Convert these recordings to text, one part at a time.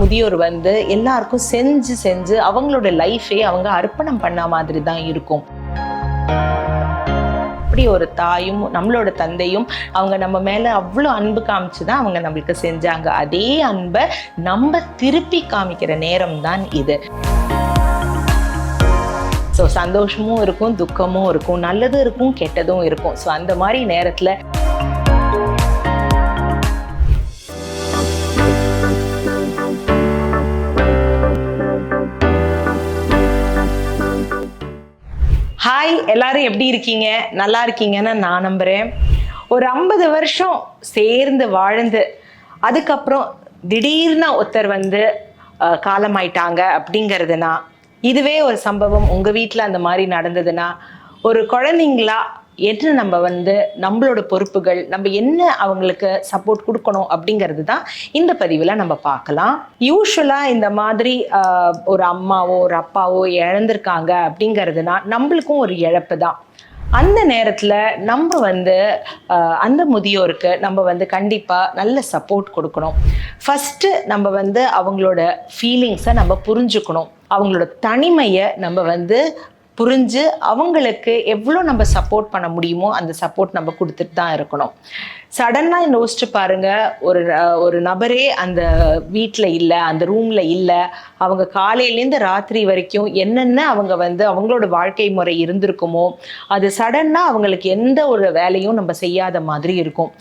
முதியோர் வந்து எல்லாருக்கும் செஞ்சு செஞ்சு அவங்களோட லைஃபே அவங்க அர்ப்பணம் பண்ண மாதிரி தான் இருக்கும். அப்படி ஒரு தாயும் நம்மளோட தந்தையும் அவங்க நம்ம மேல அவ்வளோ அன்பு காமிச்சு தான் அவங்க நம்மளுக்கு செஞ்சாங்க. அதே அன்பை நம்ம திருப்பி காமிக்கிற நேரம் தான் இது. ஸோ சந்தோஷமும் இருக்கும் துக்கமும் இருக்கும் நல்லதும் இருக்கும் கெட்டதும் இருக்கும். ஸோ அந்த மாதிரி நேரத்தில் ஹாய் எல்லாரும் எப்படி இருக்கீங்க? நல்லா இருக்கீங்கன்னு நான் நம்புகிறேன் ஒரு ஐம்பது வருஷம் சேர்ந்து வாழ்ந்து அதுக்கப்புறம் திடீர்னு ஒருத்தர் வந்து காலமாயிட்டாங்க அப்படிங்கிறதுனா இதுவே ஒரு சம்பவம் உங்கள் வீட்டில் அந்த மாதிரி நடந்ததுன்னா ஒரு குழந்தைங்களா என்று நம்ம வந்து நம்மளோட பொறுப்புகள் நம்ம என்ன அவங்களுக்கு சப்போர்ட் கொடுக்கணும் அப்படிங்கிறது தான் இந்த பதிவில் நம்ம பார்க்கலாம். யூஸ்வலாக இந்த மாதிரி ஒரு அம்மாவோ ஒரு அப்பாவோ இழந்திருக்காங்க அப்படிங்கிறதுனா நம்மளுக்கும் ஒரு இழப்பு தான். அந்த நேரத்தில் நம்ம வந்து அந்த முதியோருக்கு நம்ம வந்து கண்டிப்பாக நல்ல சப்போர்ட் கொடுக்கணும். ஃபஸ்ட்டு நம்ம வந்து அவங்களோட ஃபீலிங்ஸை நம்ம புரிஞ்சுக்கணும். அவங்களோட தனிமையை நம்ம வந்து புரிஞ்சு அவங்களுக்கு எவ்வளோ நம்ம சப்போர்ட் பண்ண முடியுமோ அந்த சப்போர்ட் நம்ம கொடுத்துட்டு தான் இருக்கணும். சடனாக யோசிச்சு பாருங்க ஒரு ஒரு நபரே அந்த வீட்டில் இல்லை அந்த ரூமில் இல்லை அவங்க காலையிலேருந்து ராத்திரி வரைக்கும் என்னென்ன அவங்க வந்து அவங்களோட வாழ்க்கை முறை இருந்திருக்குமோ அது சடனாக அவங்களுக்கு எந்த ஒரு வேலையும் நம்ம செய்யாத மாதிரி இருக்கும்.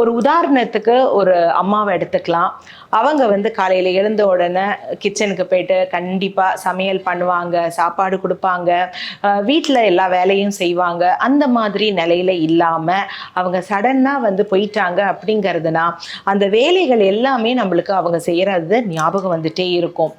ஒரு உதாரணத்துக்கு ஒரு அம்மாவை எடுத்துக்கலாம். அவங்க வந்து காலையில் எழுந்த உடனே கிச்சனுக்கு போயிட்டு கண்டிப்பாக சமையல் பண்ணுவாங்க சாப்பாடு கொடுப்பாங்க. வீட்டில் எல்லா வேலையும் செய்வாங்க. அந்த மாதிரி நிலையில இல்லாமல் அவங்க சடனாக வந்து போயிட்டாங்க அப்படிங்கிறதுனா அந்த வேலைகள் எல்லாமே நம்மளுக்கு அவங்க செய்கிறது ஞாபகம் வந்துட்டே இருக்கும்.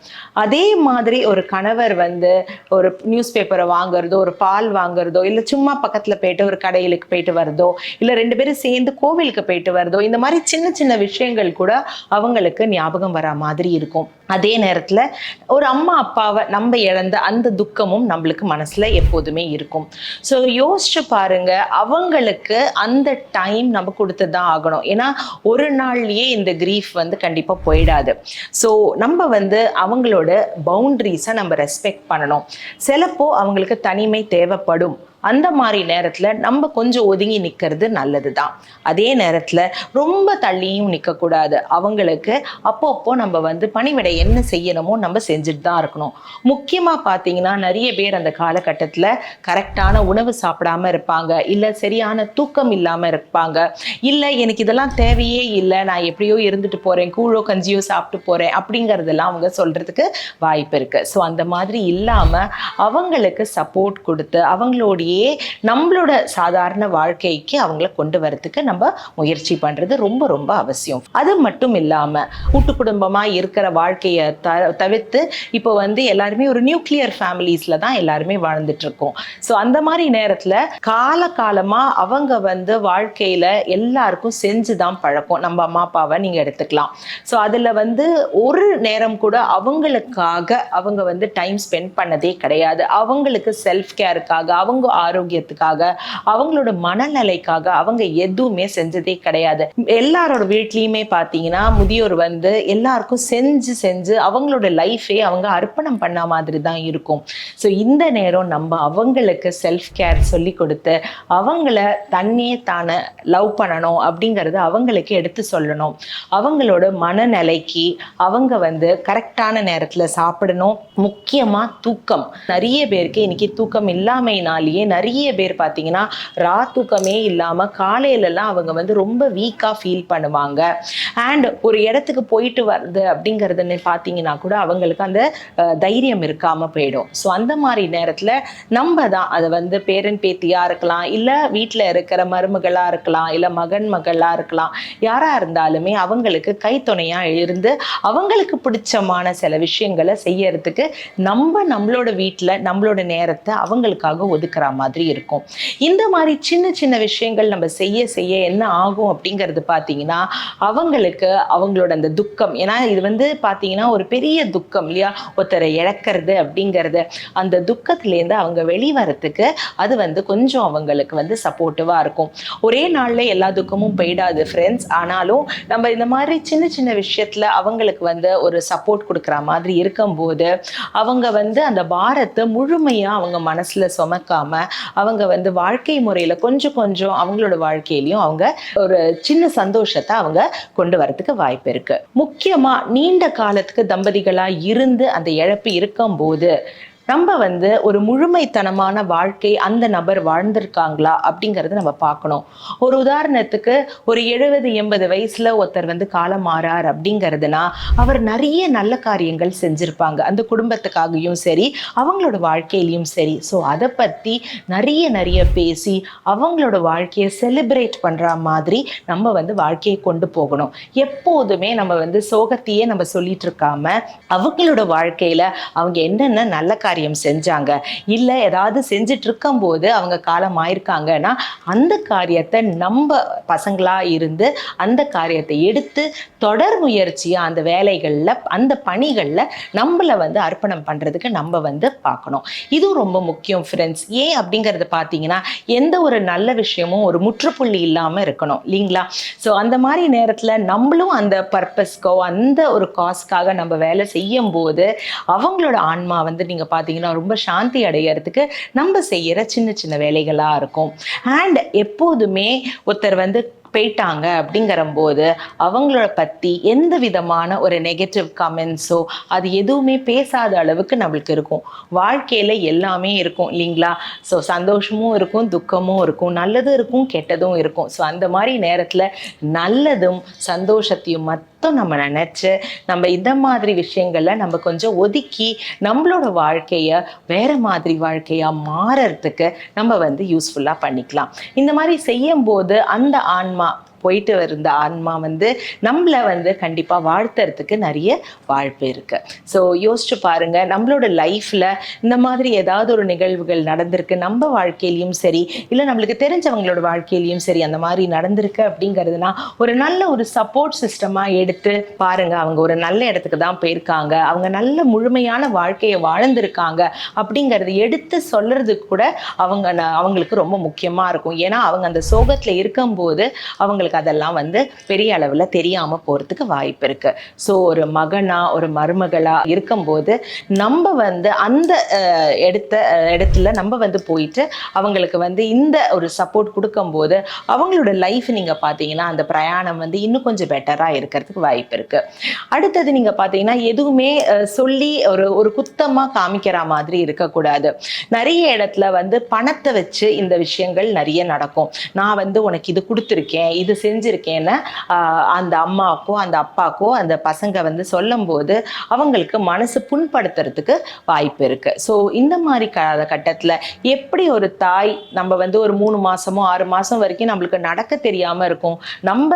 அதே மாதிரி ஒரு கணவர் வந்து ஒரு நியூஸ் பேப்பரை வாங்குறதோ ஒரு பால் வாங்குறதோ இல்லை சும்மா பக்கத்தில் போயிட்டு ஒரு கடையிலுக்கு போயிட்டு வரதோ இல்லை ரெண்டு பேரும் சேர்ந்து கோவிலுக்கு போயிட்டு வரதோ இந்த மாதிரி சின்ன சின்ன விஷயங்கள் கூட அவங்களுக்கு ஞாபகம் வரா மாதிரி இருக்கும். அதே நேரத்தில் ஒரு அம்மா அப்பாவை நம்ம இழந்த அந்த துக்கமும் நம்மளுக்கு மனசில் எப்போதுமே இருக்கும். ஸோ யோசிச்சு பாருங்க அவங்களுக்கு அந்த டைம் நம்ம கொடுத்து தான் ஆகணும். ஏன்னா ஒரு நாள்லயே இந்த கிரீஃப் வந்து கண்டிப்பாக போயிடாது. ஸோ நம்ம வந்து அவங்களோட பவுண்ட்ரிஸை நம்ம ரெஸ்பெக்ட் பண்ணணும். சிலப்போ அவங்களுக்கு தனிமை தேவைப்படும். அந்த மாதிரி நேரத்தில் நம்ம கொஞ்சம் ஒதுங்கி நிற்கிறது நல்லது தான் அதே நேரத்தில் ரொம்ப தள்ளியும் நிற்கக்கூடாது அவங்களுக்கு அப்பப்போ நம்ம வந்து பணிவிடை என்ன செய்யணுமோ நம்ம செஞ்சுட்டு தான் இருக்கணும். முக்கியமாக பார்த்தீங்கன்னா நிறைய பேர் அந்த காலகட்டத்தில் கரெக்டான உணவு சாப்பிடாம இருப்பாங்க. இல்லை சரியான தூக்கம் இல்லாமல் இருப்பாங்க. இல்லை எனக்கு இதெல்லாம் தேவையே இல்லை. நான் எப்படியோ இருந்துட்டு போகிறேன் கூழோ கஞ்சியோ சாப்பிட்டு போகிறேன் அப்படிங்கிறதெல்லாம் அவங்க சொல்கிறதுக்கு வாய்ப்பு இருக்குது ஸோ அந்த மாதிரி இல்லாமல் அவங்களுக்கு சப்போர்ட் கொடுத்து அவங்களோடையே நம்மளோட சாதாரண வாழ்க்கைக்கு அவங்கள கொண்டு வரதுக்கு நம்ம முயற்சி பண்ணுறது ரொம்ப ரொம்ப அவசியம். அது மட்டும் இல்லாமல் கூட்டு குடும்பமாக இருக்கிற வாழ்க்கையை த தவிர்த்து இப்போ வந்து எல்லாருமே ஒரு நியூக்ளியர் ஃபேமிலிஸில் தான் எல்லாருமே வாழ்ந்துட்டு இருக்கோம் ஸோ அந்த மாதிரி நேரத்தில் காலகாலமாக அவங்க வந்து வாழ்க்கையில் எல்லாருக்கும் செஞ்சு தான் பழக்கம். நம்ம அம்மா அப்பாவை நீங்கள் எடுத்துக்கலாம். ஸோ அதில் வந்து ஒரு நேரம் கூட அவங்களுக்காக அவங்க வந்து டைம் ஸ்பெண்ட் பண்ணதே கிடையாது. அவங்களுக்கு செல்ஃப் கேருக்காக அவங்க ஆரோக்கியத்துக்காக அவங்களோட மனநிலைக்காக அவங்க எதுவுமே செஞ்சதே கிடையாது. எல்லாரோட வீட்லேயுமே பார்த்தீங்கன்னா முதியோர் வந்து எல்லாருக்கும் செஞ்சு செஞ்சு அவங்களோட லைஃபே அவங்க அர்ப்பணம் பண்ண மாதிரி தான் இருக்கும். ஸோ இந்த நேரம் நம்ம அவங்களுக்கு செல்ஃப் கேர் சொல்லி கொடுத்து அவங்கள தன்னையே தானே லவ் பண்ணணும் அப்படிங்கிறத அவங்களுக்கு எடுத்து சொல்லணும். அவங்களோட மனநிலைக்கு அவங்க வந்து கரெக்டான நேரத்தில் சாப்பிடணும். முக்கியமாக தூக்கம். நிறைய பேருக்கு இன்னைக்கு தூக்கம் இல்லாமையினாலேயே நிறைய பேர் பார்த்தீங்கன்னா ரா தூக்கமே இல்லாமல் காலையிலலாம் அவங்க வந்து ரொம்ப வீக்காக ஃபீல் பண்ணுவாங்க. அண்ட் ஒரு இடத்துக்கு போயிட்டு வர்றது அப்படிங்கிறதுன்னு பார்த்தீங்கன்னா கூட அவங்களுக்கு அந்த தைரியம் இருக்காமல் போயிடும். ஸோ அந்த மாதிரி நேரத்தில் நம்ம தான் அதை வந்து பேரன் பேத்தியாக இருக்கலாம் இல்லை வீட்டில் இருக்கிற மருமகளாக இருக்கலாம் இல்லை மகன் மகளாக இருக்கலாம் யாராக இருந்தாலுமே அவங்களுக்கு கைத்துணையாக இருந்து அவங்களுக்கு பிடிச்சமான சில விஷயங்களை செய்யறதுக்கு நம்ம நம்மளோட வீட்டில் நம்மளோட நேரத்தை அவங்களுக்காக ஒதுக்குற மாதிரி இருக்கும். இந்த மாதிரி சின்ன சின்ன விஷயங்கள் நம்ம செய்ய செய்ய என்ன ஆகும் அப்படிங்கிறது பார்த்தீங்கன்னா அவங்களுக்கு அவங்களோட அந்த துக்கம். ஏன்னா இது வந்து பார்த்தீங்கன்னா ஒரு பெரிய துக்கம் இல்லையா? ஒருத்தரை இழக்கிறது அப்படிங்கிறது. அந்த துக்கத்துலேருந்து அவங்க வெளிவரத்துக்கு அது வந்து கொஞ்சம் அவங்களுக்கு வந்து சப்போர்ட்டிவாக இருக்கும். ஒரே நாளில் எல்லா துக்கமும் போயிடாது ஃப்ரெண்ட்ஸ் ஆனாலும் நம்ம இந்த மாதிரி சின்ன சின்ன விஷயத்தில் அவங்களுக்கு வந்து ஒரு சப்போர்ட் கொடுக்குற மாதிரி இருக்கும்போது அவங்க வந்து அந்த பாரத்தை முழுமையாக அவங்க மனசில் சுமக்காம அவங்க வந்து வாழ்க்கை முறையில் கொஞ்சம் கொஞ்சம் அவங்களோட வாழ்க்கையிலையும் அவங்க ஒரு சின்ன சந்தோஷத்தை அவங்க கொண்டு வரதுக்கு வாய்ப்பு இருக்கு. முக்கியமாக நீண்ட காலத்துக்கு தம்பதிகளாக இருந்து அந்த இழப்பு இருக்கும்போது நம்ம வந்து ஒரு முழுமைத்தனமான வாழ்க்கை அந்த நபர் வாழ்ந்திருக்காங்களா அப்படிங்கிறத நம்ம பார்க்கணும். ஒரு உதாரணத்துக்கு ஒரு எழுபது எண்பது வயசுல ஒருத்தர் வந்து காலம் மாறார் அப்படிங்கிறதுனா அவர் நிறைய நல்ல காரியங்கள் செஞ்சிருப்பாங்க. அந்த குடும்பத்துக்காகவும் சரி அவங்களோட வாழ்க்கையிலையும் சரி. ஸோ அதை பற்றி நிறைய நிறைய பேசி அவங்களோட வாழ்க்கையை செலிப்ரேட் பண்ணுற மாதிரி நம்ம வந்து வாழ்க்கையை கொண்டு போகணும். எப்போதுமே நம்ம வந்து சோகத்தையே நம்ம சொல்லிட்டு இருக்காம அவங்களோட வாழ்க்கையில அவங்க என்னென்ன நல்ல காரியம் செஞ்சாங்க. இல்லை ஏதாவது செஞ்சுட்டு இருக்கும்போது அவங்க காலம் ஆயிருக்காங்கன்னா அந்த காரியத்தை நம்ம பசங்களா இருந்து அந்த காரியத்தை எடுத்து தொடர் முயற்சியாக அந்த வேலைகளில் அந்த பணிகளில் நம்மளை வந்து அர்ப்பணம் பண்ணுறதுக்கு நம்ம வந்து பார்க்கணும் இதுவும் ரொம்ப முக்கியம் ஃப்ரெண்ட்ஸ் ஏன் அப்படிங்கிறது பார்த்தீங்கன்னா எந்த ஒரு நல்ல விஷயமும் ஒரு முற்றுப்புள்ளி இல்லாமல் இருக்கணும் இல்லைங்களா? ஸோ அந்த மாதிரி நேரத்தில் நம்மளும் அந்த பர்பஸ்க்கோ அந்த ஒரு காஸ்க்காக நம்ம வேலை செய்யும் போது அவங்களோட ஆன்மா வந்து நீங்கள் பார்த்தீங்கன்னா ரொம்ப சாந்தி அடையிறதுக்கு நம்ம செய்கிற சின்ன சின்ன வேலைகளாக இருக்கும். அண்ட் எப்போதுமே ஒருத்தர் வந்து போயிட்டாங்க அப்படிங்கிறம்போது அவங்கள பற்றி எந்த விதமான ஒரு நெகட்டிவ் கமெண்ட்ஸோ அது எதுவுமே பேசாத அளவுக்கு நம்மளுக்கு இருக்கும். வாழ்க்கையில் எல்லாமே இருக்கும் இல்லைங்களா? ஸோ சந்தோஷமும் இருக்கும் துக்கமும் இருக்கும் நல்லதும் இருக்கும் கெட்டதும் இருக்கும். ஸோ அந்த மாதிரி நேரத்தில் நல்லதும் சந்தோஷத்தையும் மட்டும் நம்ம நினச்சி நம்ம இந்த மாதிரி விஷயங்களில் நம்ம கொஞ்சம் ஒதுக்கி நம்மளோட வாழ்க்கையை வேற மாதிரி வாழ்க்கையாக மாறறதுக்கு நம்ம வந்து யூஸ்ஃபுல்லாக பண்ணிக்கலாம். இந்த மாதிரி செய்யும்போது அந்த ஆன்மா あ போயிட்டு இருந்த ஆன்மா வந்து நம்மளை வந்து கண்டிப்பாக வாழ்த்துறதுக்கு நிறைய வாய்ப்பு இருக்கு. ஸோ யோசிச்சு பாருங்க நம்மளோட லைஃப்பில் இந்த மாதிரி ஏதாவது ஒரு நிகழ்வுகள் நடந்திருக்கு நம்ம வாழ்க்கையிலையும் சரி இல்லை நம்மளுக்கு தெரிஞ்சவங்களோட வாழ்க்கையிலையும் சரி அந்த மாதிரி நடந்திருக்கு அப்படிங்கிறதுனா ஒரு நல்ல ஒரு சப்போர்ட் சிஸ்டமாக எடுத்து பாருங்க அவங்க ஒரு நல்ல இடத்துக்கு தான் போயிருக்காங்க அவங்க நல்ல முழுமையான வாழ்க்கையை வாழ்ந்திருக்காங்க அப்படிங்கிறத எடுத்து சொல்றதுக்கு கூட அவங்க ந- அவங்களுக்கு ரொம்ப முக்கியமாக இருக்கும். ஏன்னா அவங்க அந்த சோகத்தில் இருக்கும்போது அவங்களுக்கு அதெல்லாம் வந்து பெரிய அளவில் தெரியாமல் போகிறதுக்கு வாய்ப்பு இருக்குது ஸோ ஒரு மகனாக ஒரு மருமகளாக இருக்கும்போது நம்ம வந்து அந்த இடத்த எடுத்த இடத்துல நம்ம வந்து போயிட்டு அவங்களுக்கு வந்து இந்த ஒரு சப்போர்ட் கொடுக்கும்போது அவங்களோட லைஃப் நீங்கள் பார்த்தீங்கன்னா அந்த பிரயாணம் வந்து இன்னும் கொஞ்சம் பெட்டராக இருக்கிறதுக்கு வாய்ப்பு இருக்குது அடுத்தது நீங்கள் பார்த்தீங்கன்னா எதுவுமே சொல்லி ஒரு ஒரு குத்தமாக காமிக்கிற மாதிரி இருக்கக்கூடாது. நிறைய இடத்துல வந்து பணத்தை வச்சு இந்த விஷயங்கள் நிறைய நடக்கும். நான் வந்து உனக்கு இது கொடுத்துருக்கேன் இது செஞ்சுருக்கேன்னு அந்த அம்மாக்கோ அந்த அப்பாக்கோ அந்த பசங்க வந்து சொல்லும்போது அவங்களுக்கு மனசு புண்படுத்துறதுக்கு வாய்ப்பு இருக்குது ஸோ இந்த மாதிரி காலகட்டத்தில் எப்படி ஒரு தாய் நம்ம வந்து ஒரு மூணு மாதமோ ஆறு மாதம் வரைக்கும் நம்மளுக்கு நடக்க தெரியாமல் இருக்கும் நம்ம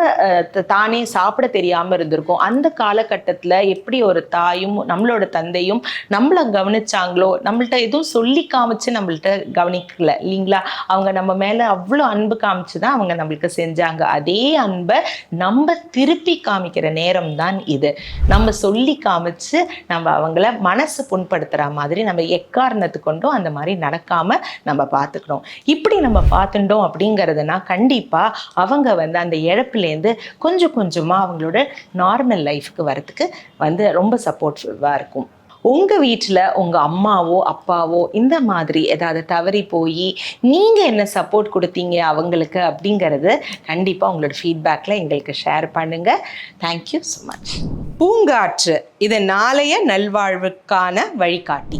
த- தானே சாப்பிட தெரியாமல் இருந்திருக்கும் அந்த காலகட்டத்தில் எப்படி ஒரு தாயும் நம்மளோட தந்தையும் நம்மளை கவனிச்சாங்களோ நம்மள்ட்ட எதுவும் சொல்லி காமிச்சு நம்மள்ட்ட கவனிக்கல இல்லைங்களா? அவங்க நம்ம மேலே அவ்வளோ அன்பு காமிச்சு தான் அவங்க நம்மளுக்கு செஞ்சாங்க. அதே அதே அன்பை நம்ம திருப்பி காமிக்கிற நேரம் தான் இது. நம்ம சொல்லி காமிச்சு நம்ம அவங்கள மனசு புண்படுத்துகிற மாதிரி நம்ம எக்காரணத்து கொண்டும் அந்த மாதிரி நடக்காம நம்ம பார்த்துக்கணும். இப்படி நம்ம பார்த்துட்டோம் அப்படிங்கிறதுனா கண்டிப்பாக அவங்க வந்து அந்த இழப்புலேருந்து கொஞ்சம் கொஞ்சமாக அவங்களோட நார்மல் லைஃப்க்கு வரத்துக்கு வந்து ரொம்ப சப்போர்ட்டிவாக இருக்கும். உங்கள் வீட்டில் உங்கள் அம்மாவோ அப்பாவோ இந்த மாதிரி ஏதாவது தவறி போய் நீங்கள் என்ன சப்போர்ட் கொடுத்தீங்க அவங்களுக்கு அப்படிங்கிறது கண்டிப்பாக உங்களோட ஃபீட்பேக்கில் எங்களுக்கு ஷேர் பண்ணுங்கள் தேங்க்யூ ஸோ மச் பூங்காற்று இது நாளைய நல்வாழ்வுக்கான வழிகாட்டி.